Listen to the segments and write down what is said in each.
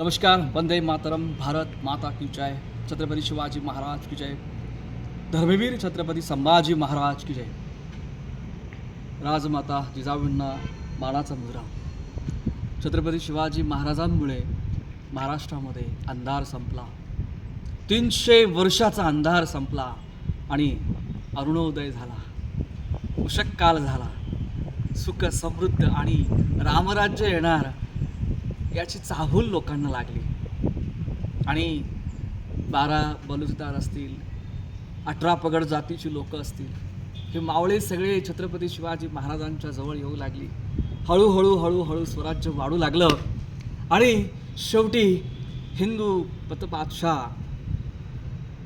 नमस्कार वंदे मातरम भारत माता की जय। छत्रपती शिवाजी महाराज की जय। धर्मवीर छत्रपती संभाजी महाराज की जय। राजमाता जिजाऊंना मानाचा मुजरा छत्रपती शिवाजी महाराजांमुळे महाराष्ट्रामध्ये अंधार संपला. तीनशे वर्षाचा अंधार संपला आणि अरुणोदय झाला. उषक्काल झाला. सुख समृद्ध आणि रामराज्य येणार याची चाहूल लोकांना लागली. आणि बारा बलुजदार असतील अठरा पगड जातीची लोक असतील हे मावळे सगळे छत्रपती शिवाजी महाराजांच्या जवळ येऊ लागली. हळूहळू हळूहळू स्वराज्य वाढू लागलं. आणि शेवटी हिंदू पतपातशाह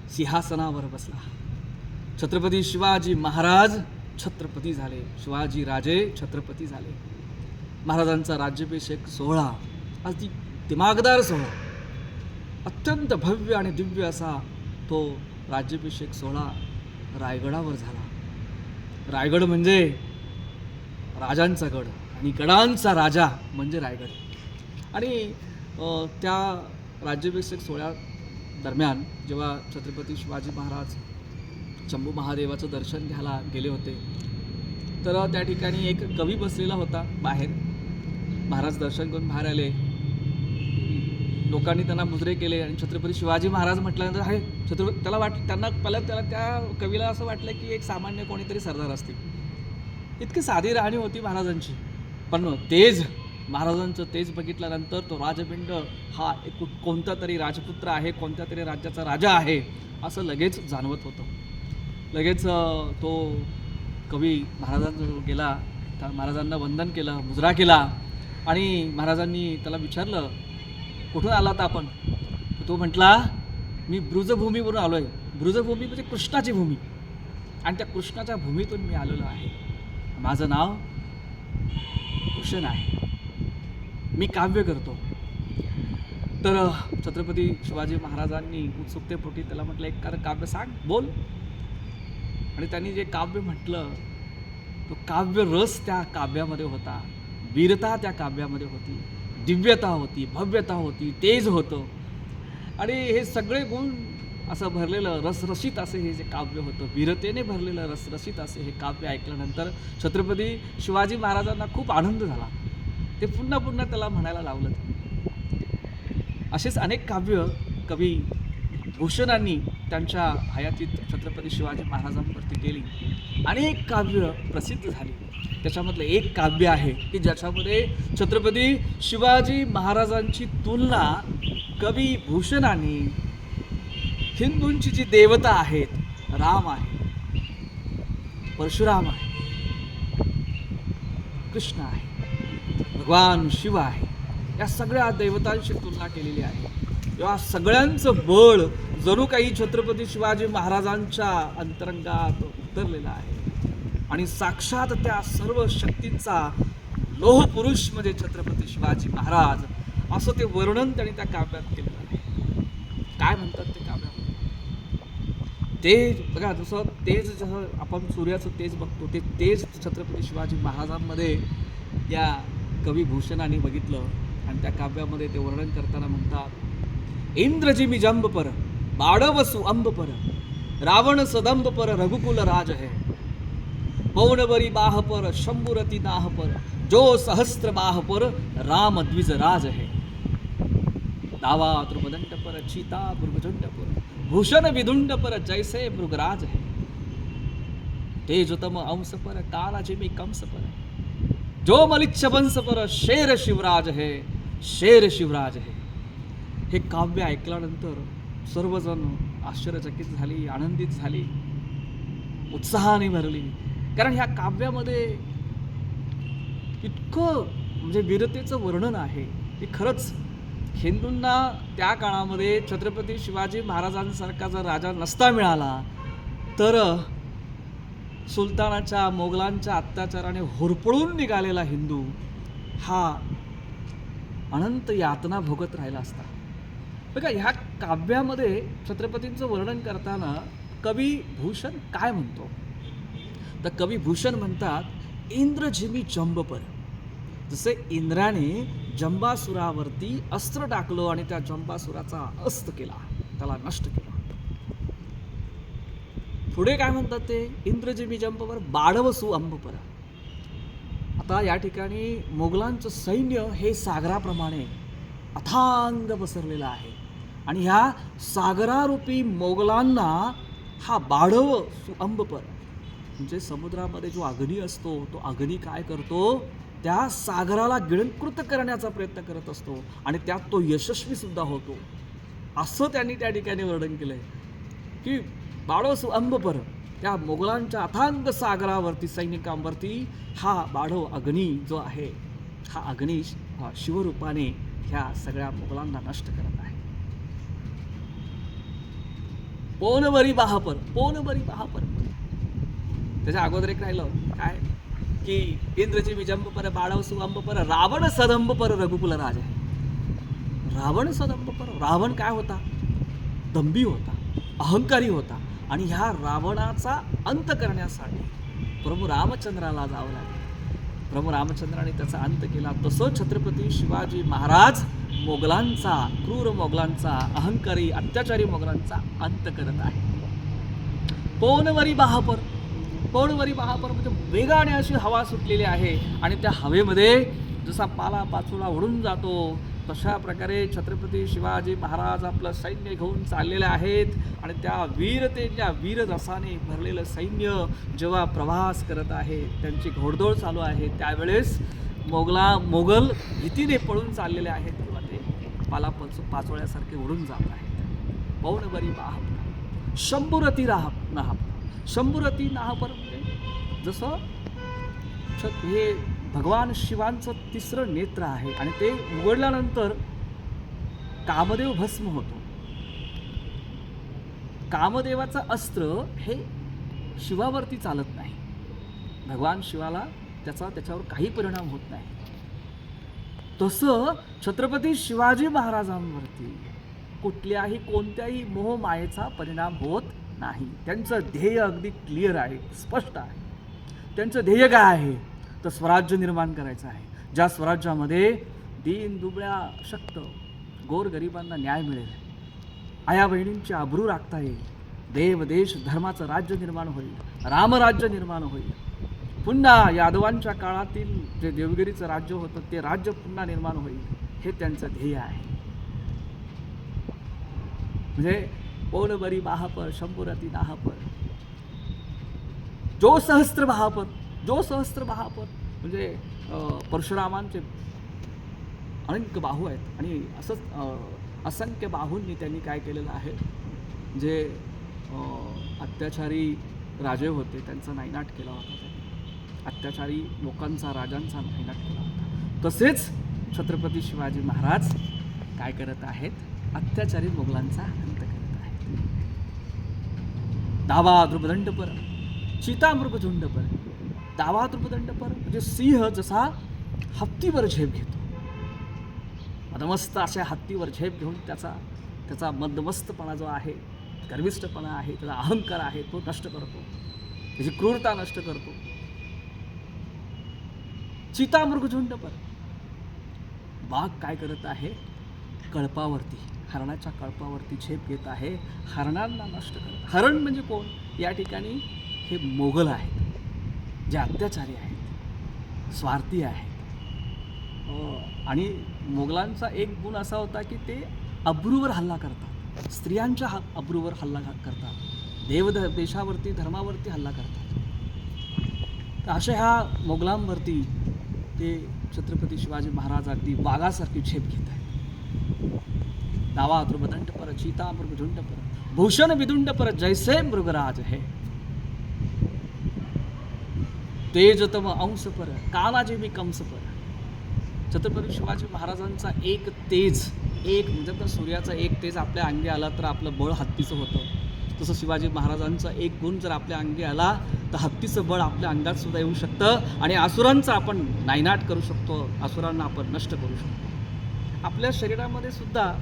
सिंहासनावर बसला. छत्रपती शिवाजी महाराज छत्रपती झाले. शिवाजी राजे छत्रपती झाले. महाराजांचा राज्याभिषेक सोहळा अगदी दिमागदार सोहळा अत्यंत भव्य आणि दिव्य असा तो राज्याभिषेक सोहळा रायगडावर झाला रायगड म्हणजे राजांचा गड आणि गडांचा राजा म्हणजे रायगड आणि त्या राज्याभिषेक सोहळ्या दरम्यान जेव्हा छत्रपती शिवाजी महाराज शंभू महादेवाचं दर्शन घ्यायला गेले होते तर त्या ठिकाणी एक कवी बसलेला होता बाहेर. महाराज दर्शन करून बाहेर आले. लोकांनी त्यांना मुजरे केले आणि छत्रपती शिवाजी महाराज म्हटल्यानंतर अरे छत्रपती त्याला वाट त्यांना पहिल्या त्याला त्या कवीला असं वाटलं की एक सामान्य कोणीतरी सरदार असतील. इतकी साधी राहणी होती महाराजांची. पण तेज महाराजांचं तेज बघितल्यानंतर तो राजपिंड हा एक कोणता तरी राजपुत्र आहे कोणत्या तरी राज्याचा राजा आहे असं लगेच जाणवत होतं. लगेच तो कवी महाराजांजवळ गेला त्या महाराजांना वंदन केलं मुजरा केला आणि महाराजांनी त्याला विचारलं कुठून आलात आपण? तो म्हटला मी ब्रुजभूमीवरून आलो आहे ब्रुजभूमी म्हणजे कृष्णाची भूमी. आणि त्या कृष्णाच्या भूमीतून मी आलेलो आहे. माझं नाव भूषण आहे. मी काव्य करतो. तर छत्रपती शिवाजी महाराजांनी उत्सुकतेपोटी त्याला म्हटलं एक कार काव्य सांग बोल. आणि त्यांनी जे काव्य म्हटलं तो काव्य रस त्या काव्यामध्ये होता. वीरता त्या काव्यामध्ये होती. दिव्यता होती भव्यता होती तेज होतं. आणि हे सगळे गुण असं भरलेलं रसरशीत असे हे जे काव्य होतं वीरतेने भरलेलं रसरशीत असे हे काव्य ऐकल्यानंतर छत्रपती शिवाजी महाराजांना खूप आनंद झाला. ते पुन्हा पुन्हा त्याला म्हणायला लावलं. असेच अनेक काव्य कवी भूषणांनी त्यांच्या हयातीत छत्रपती शिवाजी महाराजांवरती केली अनेक काव्य प्रसिद्ध झाली. त्याच्यामधलं एक काव्य आहे की ज्याच्यामध्ये छत्रपती शिवाजी महाराजांची तुलना कवी भूषणांनी हिंदूंची जी देवता आहेत राम आहे परशुराम आहे कृष्ण आहे भगवान शिव आहे या सगळ्या देवतांशी तुलना केलेली आहे. या सगळ्यांचं बळ जणू काही छत्रपती शिवाजी महाराजांच्या अंतरंगात उतरलेलं आहे. आणि साक्षात त्या सर्व शक्तींचा लोह पुरुष म्हणजे छत्रपती शिवाजी महाराज असं ते वर्णन त्यांनी त्या काव्यात केलेलं आहे काय म्हणतात ते काव्यात? तेज बघा जसं तेज जसं आपण सूर्याचं तेज बघतो ते तेज छत्रपती शिवाजी महाराजांमध्ये या कवी भूषणाने बघितलं आणि त्या काव्यामध्ये ते वर्णन करताना म्हणतात इंद्रजी मी जंब पर बाडवसु अंब पर रावण सदंब पर रघुकुल राज है. पौनवरी बाह पर शंभुरती दाहपर जो सहस्त्र बाह पर राम द्विज राज है दावा द्रुपदंड पर चीता मृगजुंड पर भूषण विदुंड पर जैसे मृगराज है तेजतम अंश पर काला जिमी कंस पर जो मलिच्छ वंश पर शेर शिवराज है शेर शिवराज है हे काव्य ऐकल्यानंतर सर्वजण आश्चर्यचकित झाली आनंदित झाली उत्साहाने भरली. कारण ह्या काव्यामध्ये इतकं म्हणजे वीरतेचं वर्णन आहे की खरंच हिंदूंना त्या काळामध्ये छत्रपती शिवाजी महाराजांसारखा जर राजा नसता मिळाला तर सुलतानाच्या मोगलांच्या अत्याचाराने होरपळून निघालेला हिंदू हा अनंत यातना भोगत राहिला असता. बघा ह्या काव्यामध्ये छत्रपतींचं वर्णन करताना कवी भूषण काय म्हणतो? तर कवी भूषण म्हणतात इंद्रजिमी जंबपर. जसे इंद्राने जंबासुरावरती अस्त्र टाकलं आणि त्या जंबासुराचा अस्त केला त्याला नष्ट केला. पुढे काय म्हणतात ते? इंद्रजिमी जंबपर बाडवसू अंबपर. आता या ठिकाणी मोगलांचं सैन्य हे सागराप्रमाणे अथांग पसरलेलं आहे. आणि ह्या सागरारूपी मोगलांना हा बाढव सु अंबपर म्हणजे समुद्रामध्ये जो अग्नी असतो तो अग्नी काय करतो? त्या सागराला गिळंकृत करण्याचा प्रयत्न करत असतो आणि त्यात तो यशस्वी सुद्धा होतो. असं त्यांनी त्या ठिकाणी वर्णन केलंय. की बाळोस अंबपर त्या मोगलांच्या अथांग सागरावरती सैनिकांवरती हा बाढव अग्नी जो आहे हा अग्नी शिवरूपाने ह्या सगळ्या मोगलांना नष्ट करत आहे. पोनवरी बहापर पोनवरी बहापर. त्याच्या अगोदर एक राहिलं काय? की इंद्रजी विजंबपर बाळव सुअंबपर रावण सदंबपर रघुकुल राजा रावण सदंब पर रावण काय होता? दंभी होता अहंकारी होता. आणि ह्या रावणाचा अंत करण्यासाठी प्रभू रामचंद्राला जावं लागलं. प्रभू रामचंद्राने त्याचा अंत केला. तसं छत्रपती शिवाजी महाराज मोगलांचा क्रूर मोगलांचा अहंकारी अत्याचारी मोगलांचा अंत करत आहे. कोणवरी बहापर? पवनवरी महापर म्हणजे वेगाने अशी हवा सुटलेली आहे आणि त्या हवेमध्ये जसा पाला पाचोळा ओढून जातो तशा प्रकारे छत्रपती शिवाजी महाराज आपलं सैन्य घेऊन चाललेले आहेत आणि त्या वीरतेच्या वीररसाने भरलेलं सैन्य जेव्हा प्रवास करत आहे त्यांची घोडदौड चालू आहे त्यावेळेस मोगला मोगल भीतीने पळून चाललेले आहेत किंवा ते पाला पच पाचोळ्यासारखे उडून जात आहेत. पौनवरी बाहप शंभुरती राहप नाहप शंभुरती नाहपर म्हणजे जसं छत हे भगवान शिवांचं तिसरं नेत्र आहे आणि ते उघडल्यानंतर कामदेव भस्म होतो. कामदेवाचं अस्त्र हे शिवावरती चालत नाही. भगवान शिवाला त्याचा त्याच्यावर काही परिणाम होत नाही. तसं छत्रपती शिवाजी महाराजांवरती कुठल्याही कोणत्याही मोहमायेचा परिणाम होत नाही. त्यांचं ध्येय अगदी क्लिअर आहे स्पष्ट आहे. त्यांचं ध्येय काय आहे? तर स्वराज्य निर्माण करायचं आहे. ज्या स्वराज्यामध्ये दीन दुबळ्या शक्त गोरगरिबांना न्याय मिळेल आया बहिणींची आबरू राखता येईल देव देश धर्माचं राज्य निर्माण होईल रामराज्य निर्माण होईल. पुन्हा यादवांच्या काळातील जे देवगिरीचं राज्य होतं ते राज्य पुन्हा निर्माण होईल हे त्यांचं ध्येय आहे. म्हणजे पौनबरी बाहापर शंभुरती दहापर. जो सहस्त्र बहापर जो सहस्त्र बहापर म्हणजे परशुरामांचे अनेक बाहू आहेत. आणि असंच असंख्य बाहूंनी त्यांनी काय केलेलं आहे जे अत्याचारी राजे होते त्यांचा नायनाट केला होता त्यांनी. अत्याचारी लोकांचा राजांचा नायनाट केला होता. तसेच छत्रपती शिवाजी महाराज काय करत आहेत? अत्याचारी मुघलांचा दावा द्रुपदंडपर चितामृग झुंडपर दावा द्रुपदंडपर म्हणजे सिंह जसा हत्तीवर झेप घेतो. मदमस्त अशा हत्तीवर झेप घेऊन त्याचा त्याचा मदमस्तपणा जो आहे गर्विष्टपणा आहे त्याचा अहंकार आहे तो नष्ट करतो. त्याची क्रूरता नष्ट करतो. चितामृग पर वाघ काय करत आहे? कळपावरती. हरणाच्या कळपावरती झेप घेत आहे हरणांना नष्ट करत. हरण म्हणजे कोण? या ठिकाणी हे मोगल आहेत. जे अत्याचारी आहेत. स्वार्थी आहेत. आणि मोगलांचा एक गुण असा होता की ते अब्रूवर हल्ला करतात. स्त्रियांच्या हा अब्रूवर हल्ला करतात. देवध देशावरती धर्मावरती हल्ला करतात. तर अशा ह्या मोगलांवरती ते छत्रपती शिवाजी महाराज अगदी वाघासारखी झेप घेत आहेत. नावा द्रुपदंड पर चीता मृग पर भूषण विदुंड पर जैसे मृगराज है। तेजतम अंश पर कालाजे मी कंस पर छत्रपती शिवाजी महाराजांचा एक तेज एक म्हणजे तर सूर्याचा एक तेज आपल्या अंगी आला तर आपलं बळ हत्तीचं होतं. तसं शिवाजी महाराजांचा एक गुण जर आपल्या अंगी आला तर हत्तीचं बळ आपल्या अंगात सुद्धा येऊ शकतं आणि असुरांचं आपण नायनाट करू शकतो असुरांना आपण नष्ट करू शकतो. आपल्या शरीरामध्ये सुद्धा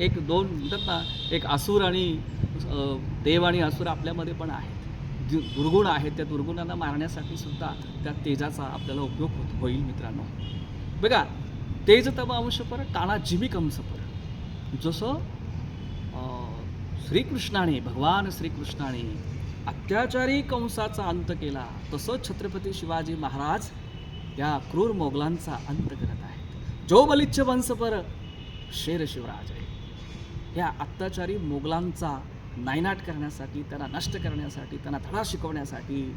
एक दोन म्हणतात ना एक असुर आणि देव आणि असुर आपल्यामध्ये पण आहेत. दु- दुर्गुण आहेत. त्या दुर्गुणांना मारण्यासाठी सुद्धा त्या तेजाचा आपल्याला उपयोग होत होईल मित्रांनो. बघा तेज तब अंश पर जिमी कंस पर जसं श्रीकृष्णाने भगवान श्रीकृष्णाने अत्याचारी कंसाचा अंत केला तसं छत्रपती शिवाजी महाराज या क्रूर मोगलांचा अंत करत आहेत. जो बलिच्छ वंश पर शेर शिवराज आहे ह्या अत्याचारी मोगलांचा नायनाट करण्यासाठी त्यांना नष्ट करण्यासाठी त्यांना धडा शिकवण्यासाठी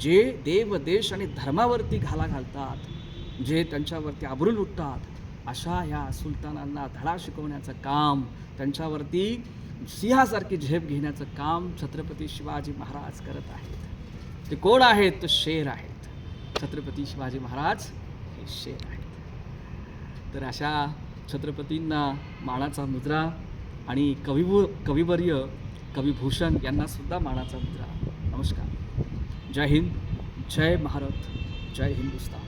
जे देव देश आणि धर्मावरती घाला घालतात जे त्यांच्यावरती आबरू लुटतात अशा ह्या सुलतानांना धडा शिकवण्याचं काम त्यांच्यावरती सिंहासारखी झेप घेण्याचं काम छत्रपती शिवाजी महाराज करत आहेत. ते कोण आहेत? तर शेर आहेत. छत्रपती शिवाजी महाराज हे शेर आहेत. तर अशा छत्रपतींना मानाचा मुद्रा आणि कविभू कविवर्य कविभूषण यांनासुद्धा मानाचा मुद्रा नमस्कार. जय हिंद. जय भारत. जय हिंदुस्तान.